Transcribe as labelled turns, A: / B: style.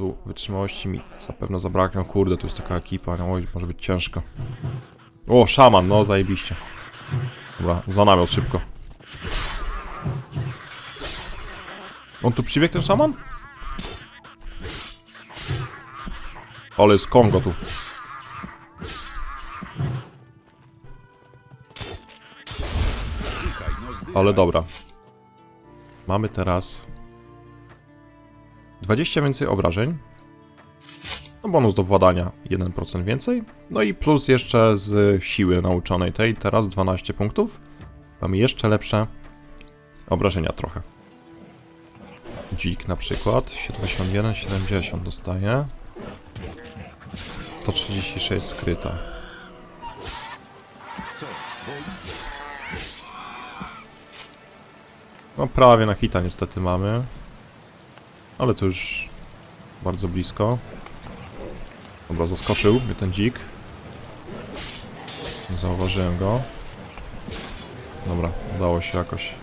A: tu wytrzymałości mi zapewne zabraknie. Kurde, tu jest taka ekipa, no oj, może być ciężko. O, szaman, no zajebiście. Dobra, za namiot szybko. On tu przybiegł ten szaman? Ale jest Kongo tu. Ale dobra. Mamy teraz 20 więcej obrażeń. No bonus do władania 1% więcej. No i plus jeszcze z siły nauczonej tej teraz 12 punktów. Mamy jeszcze lepsze obrażenia trochę. Dzik na przykład 71, 70 dostaje. 136 skryta. No prawie na hita niestety mamy. Ale to już bardzo blisko. Dobra, zaskoczył mnie ten dzik. Nie zauważyłem go. Dobra, udało się jakoś